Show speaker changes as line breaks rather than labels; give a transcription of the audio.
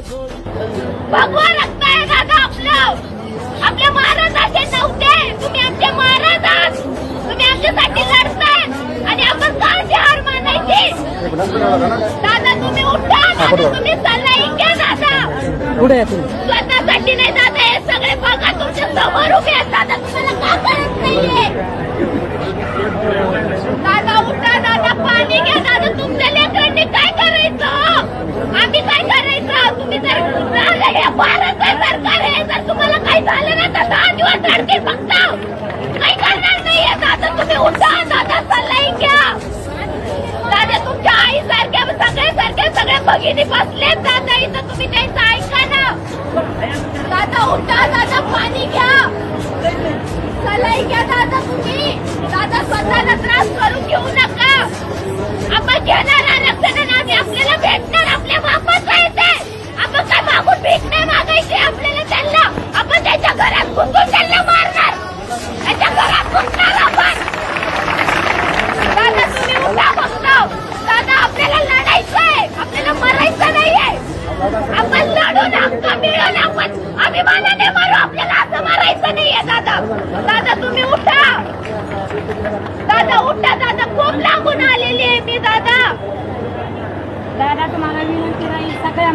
भगवा रक्त आहे दादा आपलं. आपले महाराज असे नव्हते. तुम्ही आमचे महाराज आहात तुम्ही आमच्यासाठी लढताय. आणि आपण का हार मानायची. दादा तुम्ही उठा. दादा तुम्ही सल्ला घ्या दादा
पुढे या तुम्ही?
स्वतःसाठी नाही दादा हे सगळे बघा तुमच्यासमोर उभे आहेत दादा तुम्हाला का कळत नाहीये दादा उठा दादा पाणी घ्या दादा तुमच्या लेकरांनी काय करायचं आम्ही काय करायचं तुम्ही जर राहिलं हे भारत सरकार हे जर तुम्हाला काही झालं ना तर दहा दिवस रडतील फक्त. काही करणार नाहीये. दादा तुम्ही उठा. दादा सल्ला घ्या. दादा तुमच्या आई सारख्या सगळे सारख्या सगळ्या भगिनी बसले. दादा इथं तुम्ही त्यांचं ऐका ना. दादा उठा. दादा पाणी घ्या. सलाई घ्या दादा तुम्ही. दादा स्वतःला त्रास करून घेऊ नका. आपण मारू आपल्याला असं मारायचं नाहीये दादा. दादा तुम्ही उठा. दादा उठा दादा. खूप लागून आलेली आहे मी दादा.
दादा तुम्हाला विनंती राहील सगळ्या